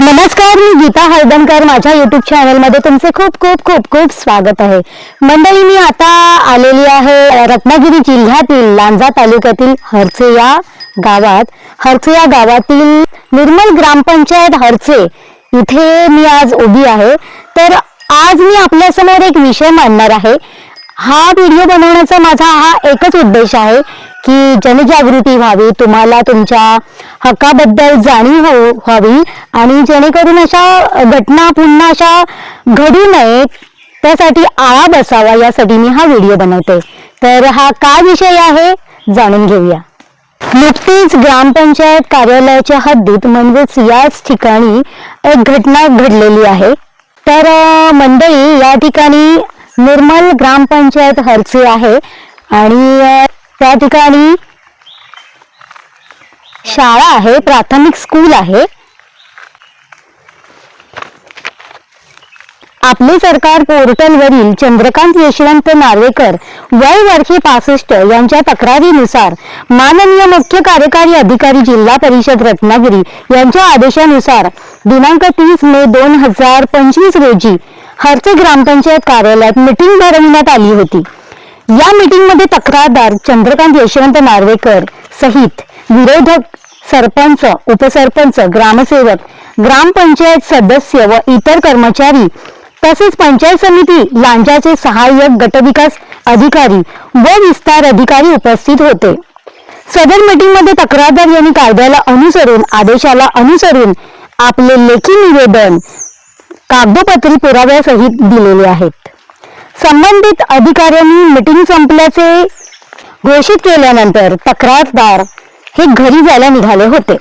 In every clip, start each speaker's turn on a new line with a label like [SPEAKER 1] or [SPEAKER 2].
[SPEAKER 1] नमस्कार मी गीता हळदणकर. माझ्या युट्यूब चॅनलमध्ये तुमचे खूप खूप खूप खूप स्वागत आहे. मंडळी मी आता आलेली आहे रत्नागिरी जिल्ह्यातील लांजा तालुक्यातील हरचे या गावात. हरचे या गावातील निर्मल ग्रामपंचायत हरचे इथे मी आज उभी आहे. तर आज मी आपल्यासमोर एक विषय मांडणार आहे. हा व्हिडिओ बनवण्याचा माझा हा एकच उद्देश आहे की जनजागृती व्हावी तुम्हाला तुमच्या हक्काबद्दल जाणीव हो- व्हावी आणि जेणेकरून अशा घटना पुन्हा अशा घडू नये त्यासाठी आळा बसावा यासाठी मी हा व्हिडिओ बनवते. तर हा काय विषय आहे जाणून घेऊया. नुकतीच ग्रामपंचायत कार्यालयाच्या हद्दीत म्हणजेच याच ठिकाणी एक घटना घडलेली आहे. तर मंडळी या ठिकाणी निर्मल ग्रामपंचायत हरसी आहे. आणि त्या ठिकाणी शाळा आहे प्राथमिक स्कूल आहे. आपले सरकार पोर्टलवरील चंद्रकांत यशवंत नार्वेकर वय वर्षे पासष्ट यांच्या तक्रारीनुसार माननीय मुख्य कार्यकारी अधिकारी जिल्हा परिषद रत्नागिरी यांच्या आदेशानुसार दिनांक तीस मे दोन हजार पंचवीस रोजी हरचे ग्रामपंचायत कार्यालयात मीटिंग भरविण्यात आली होती. या मीटिंगमध्ये तक्रारदार चंद्रकांत यशवंत नार्वेकर सहित विरोधक सरपंच उपसरपंच ग्रामसेवक ग्रामपंचायत सदस्य व इतर कर्मचारी तसेच पंचायत समिती लांजाचे सहाय्यक गटविकास अधिकारी व विस्तार अधिकारी उपस्थित होते. सदर मीटिंगमध्ये तक्रारदार यांनी कायद्याला अनुसरून आदेशाला अनुसरून आपले लेखी निवेदन कागदोपत्री पुराव्यासहित दिलेले आहेत. संबंधित अधिकाऱ्यांनी मिटिंग संपल्याचे घोषित केल्यानंतर तक्रारदार हे घरी जायला निघाले होते.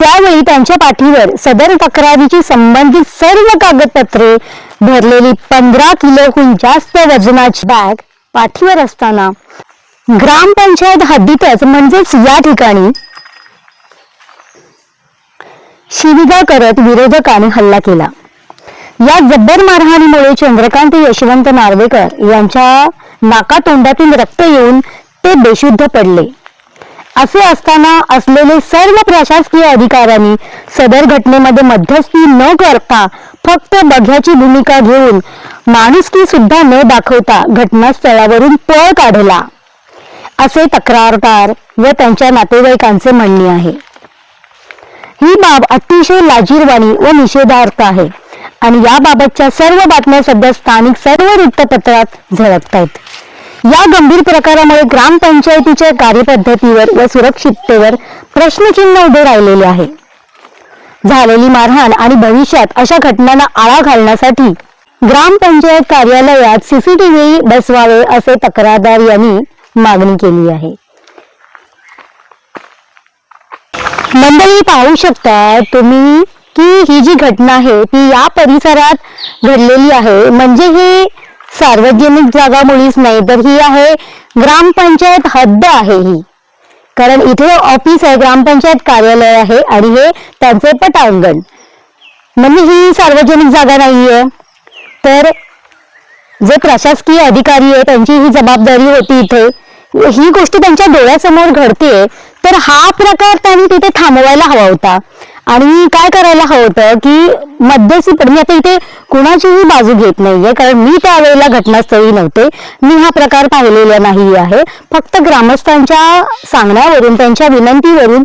[SPEAKER 1] त्यावेळी त्यांच्या पाठीवर सदर तक्रारीची संबंधित सर्व कागदपत्रे भरलेली पंधरा किलोहून जास्त वजनाची बॅग पाठीवर असताना ग्रामपंचायत हद्दीतच म्हणजेच या ठिकाणी शिविगा करत विरोधकाने हल्ला केला. या जब्बर मारहाणीमुळे चंद्रकांत यशवंत नार्वेकर यांच्या नाकातोंडातून रक्त येऊन ते बेशुद्ध पडले. असे असताना असलेले सर्व प्रशासकीय अधिकाऱ्यांनी सदर घटनेमध्ये मध्यस्थी न करता फक्त बघ्याची भूमिका घेऊन माणुसकी सुद्धा न दाखवता घटनास्थळावरून पळ काढला. असे तक्रारदार व त्यांच्या नातेवाईकांचे म्हणणे आहे. ही बाब अतिशय लाजीरवाणी व निषेधार्थ आहे. आणि याबाबतच्या सर्व बातम्या सध्या स्थानिक सर्व वृत्तपत्रात झळकतायत. या गंभीर प्रकारामुळे ग्रामपंचायतीच्या कार्यपद्धतीवर व सुरक्षिततेवर प्रश्नचिन्ह उभे राहिलेले आहे. झालेली मारहाण आणि भविष्यात अशा घटनांना आळा घालण्यासाठी ग्रामपंचायत कार्यालयात सीसीटीव्ही बसवावे असे तक्रारदार यांनी मागणी केली आहे. मंडळी पाहू शकता तुम्ही की ही जी घटना आहे ती या परिसरात घडलेली आहे. म्हणजे ही सार्वजनिक जागा मुळीच नाही तर ही आहे ग्रामपंचायत हद्द आहे ही. कारण इथे ऑफिस आहे ग्रामपंचायत कार्यालय आहे आणि हे त्यांचे पटांगण. म्हणजे ही सार्वजनिक जागा नाहीये. तर जे प्रशासकीय अधिकारी आहे त्यांची ही जबाबदारी होती इथे. ही गोष्ट त्यांच्या डोळ्यासमोर घडते तर हा प्रकार त्यांनी तिथे थांबवायला हवा होता. आणि काय करायला हवं होतं की मध्यस्थी पण मी म्हणजे आता इथे कुणाचीही बाजू घेत नाहीये कारण मी त्यावेळेला घटनास्थळी नव्हते. मी हा प्रकार पाहिलेला नाही आहे. फक्त ग्रामस्थांच्या सांगण्यावरून त्यांच्या विनंतीवरून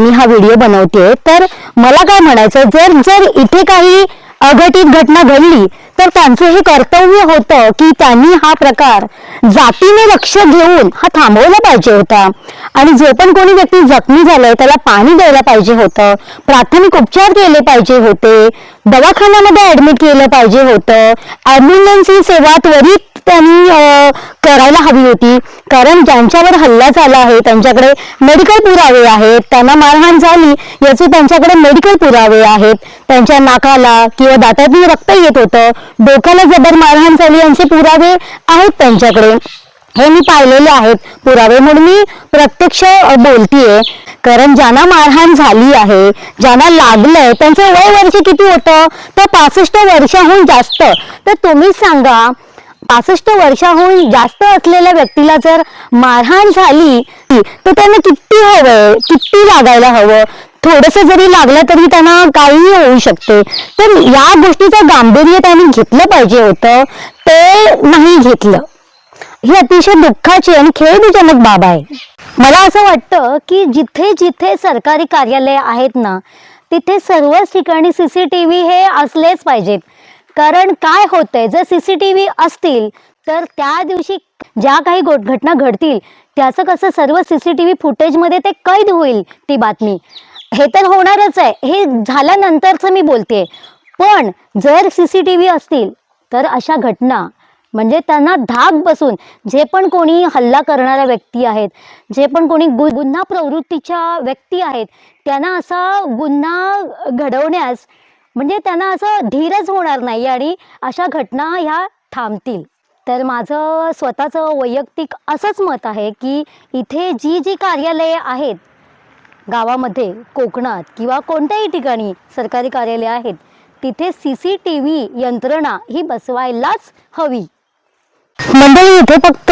[SPEAKER 1] मी हा व्हिडिओ बनवते तर मला काय म्हणायचं जर जर इथे काही अघटित घटना घडली तर त्यांचं हे कर्तव्य होतं की त्यांनी हा प्रकार जातीने लक्ष घेऊन हा थांबवला पाहिजे होता. आणि जो पण कोणी व्यक्ती जखमी झालाय त्याला पाणी द्यायला पाहिजे होतं प्राथमिक उपचार केले पाहिजे होते दवाखान्यामध्ये ऍडमिट केलं पाहिजे होतं ऍम्ब्युलन्स ही सेवा त्वरित त्यांनी करायला हवी होती. कारण ज्यांच्यावर हल्ला झाला आहे त्यांच्याकडे मेडिकल पुरावे आहेत. त्यांना मारहाण झाली याचे त्यांच्याकडे मेडिकल पुरावे आहेत. त्यांच्या नाकाला किंवा दातातून रक्त येत होतं. डोक्याला जबर मारहाण झाली यांचे पुरावे आहेत त्यांच्याकडे. हे मी पाहिलेले आहेत. पुरावे म्हणून मी प्रत्यक्ष बोलतीये. कारण ज्यांना मारहाण झाली आहे ज्यांना लागलंय त्यांचं वय वर्ष किती होतं? तर पासष्ट वर्षाहून जास्त. तर तुम्हीच सांगा पासष्ट वर्षाहून जास्त असलेल्या व्यक्तीला जर मारहाण झाली तर त्यांना किती हवं किती लागायला हवं? थोडस जरी लागलं तरी त्यांना काहीही होऊ शकते. तर या गोष्टीचं गांभीर्य त्यांनी घेतलं पाहिजे होतं. ते नाही घेतलं. ही अतिशय दुःखाची आणि खेळजनक बाब आहे. मला असं वाटतं की जिथे जिथे सरकारी कार्यालय आहेत ना तिथे सर्वच ठिकाणी सीसीटीव्ही हे असलेच पाहिजेत. कारण काय होतंय? जर सीसीटीव्ही असतील तर त्या दिवशी ज्या काही गो- घटना घडतील त्याचं कसं सर्व सीसीटीव्ही फुटेजमध्ये ते कैद होईल ती बातमी. हे तर होणारच आहे. हे झाल्यानंतरचं मी बोलते पण जर सीसीटीव्ही असतील तर अशा घटना म्हणजे त्यांना धाक बसून जे पण कोणी हल्ला करणाऱ्या व्यक्ती आहेत जे पण कोणी गु- गुन्हा प्रवृत्तीच्या व्यक्ती आहेत त्यांना असा गुन्हा घडवण्यास म्हणजे त्यांना असं धीरच होणार नाही आणि अशा घटना ह्या थांबतील. तर माझं स्वतःचं वैयक्तिक असंच मत आहे की इथे जी जी कार्यालये आहेत गावामध्ये कोकणात किंवा कोणत्याही ठिकाणी सरकारी कार्यालय आहेत तिथे सी सी टी व्ही यंत्रणा ही बसवायलाच हवी. मंडळी इथे फक्त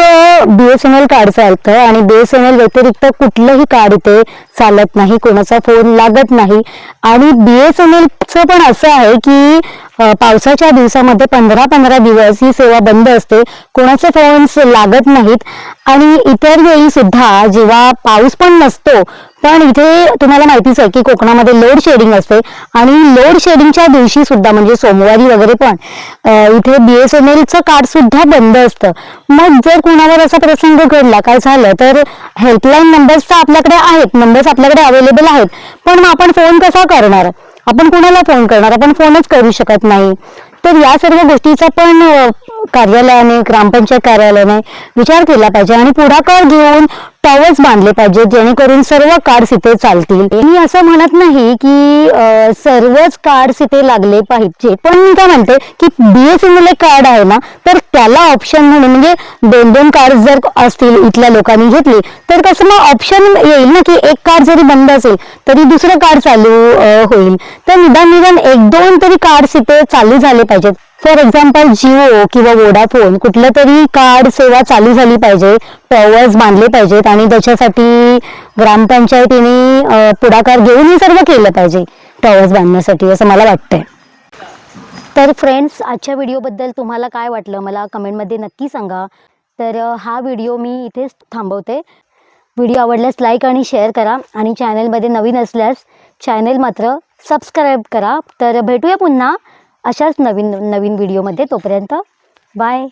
[SPEAKER 1] बीएसएनएल कार्ड चालतं आणि बीएसएनएल व्यतिरिक्त कुठलंही कार्ड इथे चालत नाही कोणाचा फोन लागत नाही. आणि बीएसएनएलचं पण असं आहे की पावसाच्या दिवसामध्ये पंधरा पंधरा दिवस ही सेवा बंद असते. कोणाचे फोन्स लागत नाहीत. आणि इतर वेळी सुद्धा जेव्हा पाऊस पण नसतो पण इथे तुम्हाला माहितीच आहे की कोकणामध्ये लोड शेडिंग असते. आणि लोड शेडिंगच्या दिवशी सुद्धा म्हणजे सोमवारी वगैरे पण इथे बी एस एन एलचं कार्ड सुद्धा बंद असतं. मग जर कुणावर असा प्रसंग घडला काय झालं तर हेल्पलाईन नंबर्स तर आपल्याकडे आहेत नंबर्स आपल्याकडे अवेलेबल आहेत. पण मग आपण फोन कसा करणार? आपण कोणाला फोन करणार? आपण फोनच करू शकत नाही. तर या सर्व गोष्टीचा पण कार्यालयाने ग्रामपंचायत कार्यालयाने विचार केला पाहिजे आणि पुढाकार घेऊन टॉवर्स बांधले पाहिजे जेणेकरून सर्व कार्ड्स इथे चालतील. मी असं म्हणत नाही की सर्वच कार्ड्स इथे लागले पाहिजे. पण मी काय म्हणते की बीएसएनएल एक कार्ड आहे ना तर त्याला ऑप्शन म्हणून म्हणजे दोन दोन कार्ड जर असतील इथल्या लोकांनी घेतली तर कसं मग ऑप्शन येईल ना की एक कार्ड जरी बंद असेल तरी दुसरं कार्ड चालू होईल. तर निदान निदान एक दोन तरी कार्ड्स इथे चालू झाले पाहिजेत. फॉर एक्झाम्पल जिओ किंवा वोडाफोन कुठलं तरी कार्ड सेवा चालू झाली पाहिजे टॉवर्स बांधले पाहिजेत आणि त्याच्यासाठी ग्रामपंचायतीने पुढाकार घेऊन हे सर्व केलं पाहिजे टॉवर्स बांधण्यासाठी असं मला वाटतंय. तर फ्रेंड्स आजच्या व्हिडिओबद्दल तुम्हाला काय वाटलं? मला कमेंटमध्ये नक्की सांगा. तर हा व्हिडिओ मी इथेच थांबवते. व्हिडिओ आवडल्यास लाईक आणि शेअर करा आणि चॅनलमध्ये नवीन असल्यास चॅनल मात्र सबस्क्राईब करा. तर भेटूया पुन्हा. अशाच नवीन नवीन व्हिडिओमध्ये तोपर्यंत बाय.